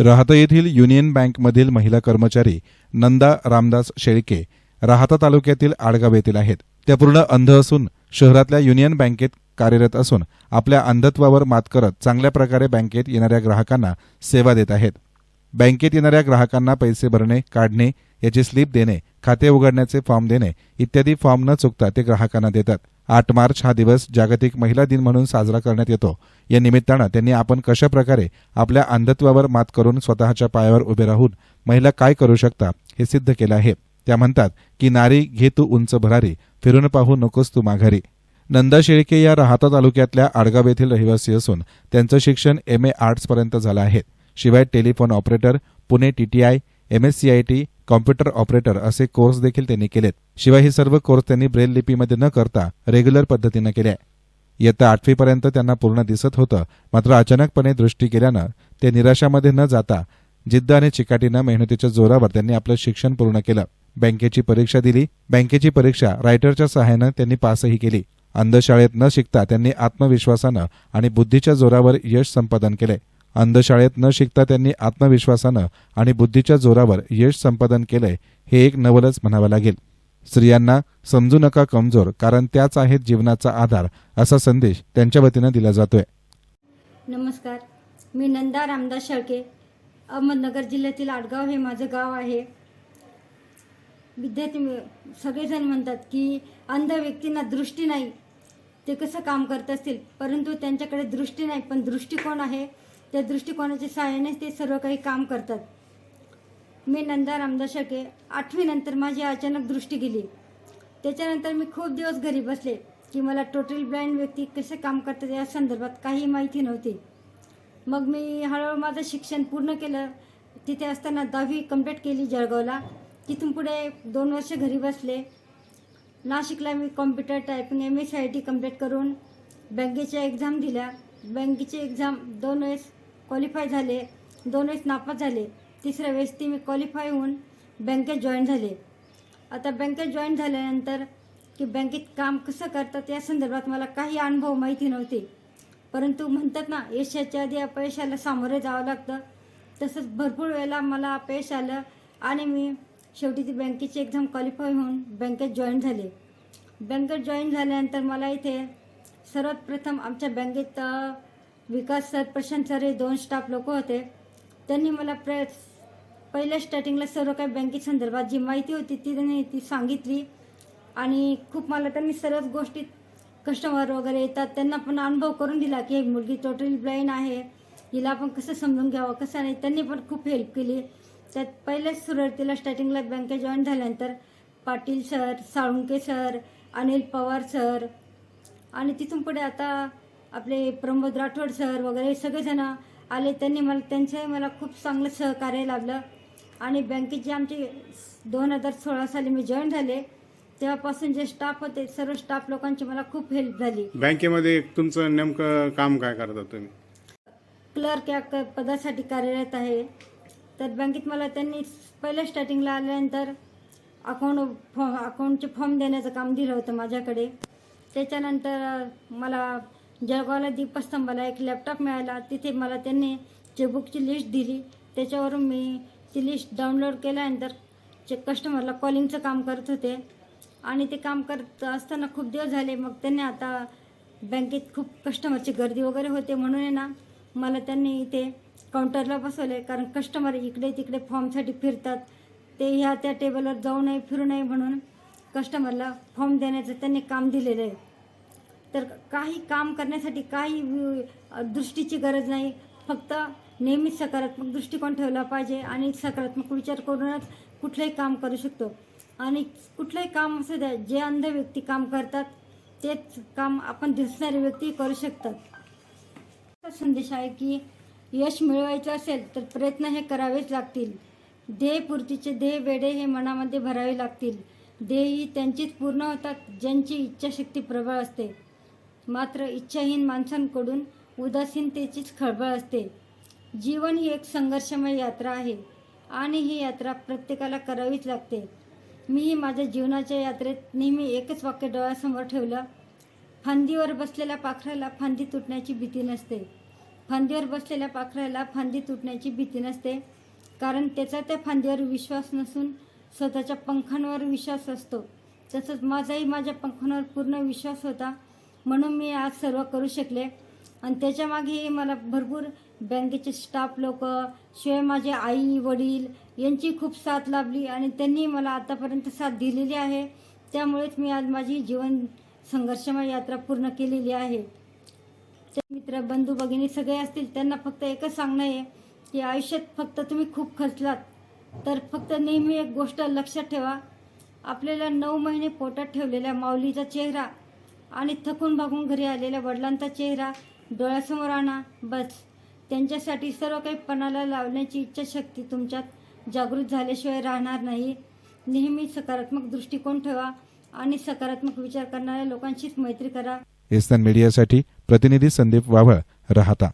राहता येथील युनियन बँकमधील महिला कर्मचारी नंदा रामदास शेळके राहता तालुक्यातील आडगाव येथील आहेत. त्या पूर्ण अंध असून शहरातल्या युनियन बँकेत कार्यरत असून आपल्या अंधत्वावर मात करत चांगल्या प्रकारे बँकेत येणाऱ्या ग्राहकांना सेवा देत आहेत. बँकेत येणाऱ्या ग्राहकांना पैसे भरणे काढणे याची स्लिप देणे खाते उघडण्याचे फॉर्म देणे इत्यादी फॉर्म न चुकता ते ग्राहकांना देतात. आठ मार्च हा दिवस जागतिक महिला दिन म्हणून साजरा करण्यात येतो. या निमित्तानं त्यांनी आपण कशा प्रकारे आपल्या अंधत्वावर मात करून स्वतःच्या पायावर उभे राहून महिला काय करू शकता हे सिद्ध केलं आहे. त्या म्हणतात की नारी घे तू उंच भरारी फिरून पाहू नकोस तू माघारी. नंदा शेळके या राहता तालुक्यातल्या आडगाव येथील रहिवासी असून त्यांचं शिक्षण एम ए आर्ट्सपर्यंत झालं आहे. शिवाय telephone operator Pune TTI MSCIT computer operator असे कोर्स देखील त्यांनी केलेत. शिवाय हे सर्व कोर्स त्यांनी ब्रेल लिपीमध्ये न करता रेग्युलर पद्धतीनं केले. इयत्ता आठवीपर्यंत त्यांना पूर्ण दिसत होतं. मात्र अचानकपणे दृष्टी गेल्यानं ते निराशामध्ये न जाता जिद्द आणि चिकाटीनं मेहनतीच्या जोरावर त्यांनी आपलं शिक्षण पूर्ण केलं. बँकेची परीक्षा दिली. बँकेची परीक्षा रायटरच्या सहाय्यानं त्यांनी पासही केली. अंधशाळेत न शिकता त्यांनी आत्मविश्वासानं आणि बुद्धीच्या जोरावर यश संपादन केले. अंधशाळेत न शिकता त्यांनी आत्मविश्वासानं आणि बुद्धीच्या जोरावर यश संपादन केलंय हे एक नवलच म्हणावं लागेल. स्त्रियांना समजू नका कमजोर कारण त्याच आहेत जीवनाचा आधार असा संदेश त्यांच्या वतीनं दिला जातोय. नमस्कार. मी नंदा रामदास शेळके. अहमदनगर जिल्ह्यातील आडगाव हे माझं गाव आहे. विद्यार्थी सगळेजण म्हणतात की अंध व्यक्तींना दृष्टी नाही. ते कसं काम करत असतील? परंतु त्यांच्याकडे दृष्टी नाही पण दृष्टिकोन आहे. त्या दृष्टिकोनाच्या सहाय्यानेच ते सर्व काही काम करतात. मी नंदा रामदास शेळके आठवीनंतर माझी अचानक दृष्टी गेली. त्याच्यानंतर मी खूप दिवस घरी बसले की मला टोटल ब्लाइंड व्यक्ती कसे काम करतात या संदर्भात काही माहिती नव्हती. मग मी हळूहळू माझं शिक्षण पूर्ण केलं. तिथे असताना दहावी कंप्लीट केली जळगावला. तिथून पुढे दोन वर्ष घरी बसले. नाशिकला मी computer typing M S I T complete करून बँकेच्या एक्झाम दिल्या. बँकेची एक्झाम दोन वेळेस क्वालिफाय झाले दोन वेळेस नापास झाले. तिसऱ्या वेळेस ती मी क्वालिफाय होऊन बँकेत जॉईन झाले. आता बँकेत जॉईन झाल्यानंतर की बँकेत काम कसं करतात या संदर्भात मला काही अनुभव माहिती नव्हते. परंतु म्हणतात ना यशाच्या आधी अपयशाला सामोरे जावं लागतं. तसंच भरपूर वेळेला मला अपयश आलं आणि मी शेवटी ती बँकेची एक्झाम क्वालिफाय होऊन बँकेत जॉईन झाले. बँकेत जॉईन झाल्यानंतर मला इथे सर्वात प्रथम आमच्या बँकेत विकास सर प्रशांत सर हे दोन स्टाफ लोक होते. त्यांनी मला प्र पहिल्या स्टार्टिंगला सर्व काही बँकेसंदर्भात जी माहिती होती ती त्यांनी ती सांगितली. आणि खूप मला त्यांनी सर्वच गोष्टीत कस्टमर वगैरे येतात त्यांना पण अनुभव करून दिला की मुलगी टोटली ब्लाइंड आहे. हिला आपण कसं समजून घ्यावं कसं नाही त्यांनी पण खूप हेल्प केली. त्यात पहिल्याच सुरुवातीला स्टार्टिंगला बँकेत जॉईन झाल्यानंतर Patil sir Salunke sir Anil Pawar sir. आणि तिथून पुढे आता आपले प्रमोद राठोड सर वगैरे सगळेजण आले त्यांनी मला त्यांचंही मला खूप चांगलं सहकार्य लाभलं. आणि बँकेत जे आमचे दोन हजार सोळा साली मी जॉईन झाले तेव्हापासून जे स्टाफ होते सर्व स्टाफ लोकांची मला खूप हेल्प झाली. बँकेमध्ये तुमचं नेमकं काम काय करता तुम्ही? क्लर्क या क- पदासाठी कार्यरत आहे. तर बँकेत मला त्यांनी पहिल्या स्टार्टिंगला आल्यानंतर अकाउंट फॉर्म अकाउंटचे फॉर्म देण्याचं काम दिलं होतं माझ्याकडे. त्याच्यानंतर मला जळगावला दीपस्तंभाला एक लॅपटॉप मिळाला. तिथे मला त्यांनी चेकबुकची लिस्ट दिली. त्याच्यावरून मी ती लिस्ट डाउनलोड केल्यानंतर चे कस्टमरला कॉलिंगचं काम करत होते आणि ते काम करत असताना खूप दिवस झाले. मग त्यांनी आता बँकेत खूप कस्टमरची गर्दी वगैरे होते म्हणून आहे ना मला त्यांनी इथे काउंटरला बसवले. कारण कस्टमर इकडे तिकडे फॉर्मसाठी फिरतात. ते ह्या त्या टेबलवर जाऊ नये फिरू नये म्हणून कस्टमरला फॉर्म देण्याचं त्यांनी काम दिलेलं आहे. तर काही काम करण्यासाठी काही दृष्टीची गरज नाही. फक्त नेहमीच सकारात्मक दृष्टिकोन ठेवला पाहिजे आणि सकारात्मक विचार करूनच कुठलंही काम करू शकतो. आणि कुठलंही काम असू द्या जे अंध व्यक्ती काम करतात तेच काम आपण दिसणारे व्यक्ती करू शकतात. असा संदेश आहे की यश मिळवायचं असेल तर प्रयत्न हे करावेच लागतील. ध्येयपूर्तीचे ध्येय वेडे हे मनामध्ये भरावे लागतील. ध्येय ही त्यांचीच पूर्ण होतात ज्यांची इच्छाशक्ती प्रबळ असते. मात्र इच्छाहीन माणसांकडून उदासीनतेचीच खळबळ असते. जीवन ही एक संघर्षमय यात्रा आहे आणि ही यात्रा प्रत्येकाला करावीच लागते. मीही माझ्या जीवनाच्या यात्रेत नेहमी एकच वाक्य डोळ्यासमोर ठेवलं फांदीवर बसलेल्या पाखराला फांदी तुटण्याची भीती नसते. फांदीवर बसलेल्या पाखराला फांदी तुटण्याची भीती नसते कारण त्याचा त्या फांदीवर विश्वास नसून स्वतःच्या पंखांवर विश्वास असतो. तसंच माझाही माझ्या पंखांवर पूर्ण विश्वास होता म्हणून मी आज सर्व करू शकले. आणि त्याच्यामागेही मला भरपूर बँकेचे स्टाफ लोक शिवाय माझे आई वडील यांची खूप साथ लाभली आणि त्यांनी मला आतापर्यंत साथ दिलेली आहे. त्यामुळेच मी आज माझी जीवन संघर्षमय यात्रा पूर्ण केलेली आहे. ते मित्र बंधू भगिनी सगळे असतील त्यांना फक्त एकच सांगणं आहे की आयुष्यात फक्त तुम्ही खूप खर्चलात तर फक्त नेहमी एक गोष्ट लक्षात ठेवा. आपल्याला नऊ महिने पोटात ठेवलेल्या माऊलीचा चेहरा आणि थकून भागून घरी आलेल्या वडिलांचा चेहरा डोळ्यासमोर आणा बस. त्यांच्यासाठी सर्व काही पणाला लावण्याची इच्छाशक्ती तुमच्यात जागृत झाल्याशिवाय राहणार नाही. नेहमी सकारात्मक दृष्टिकोन ठेवा आणि सकारात्मक विचार करणाऱ्या लोकांशीच मैत्री करा. एस्तान मीडियासाठी प्रतिनिधी संदीप वावळ राहता.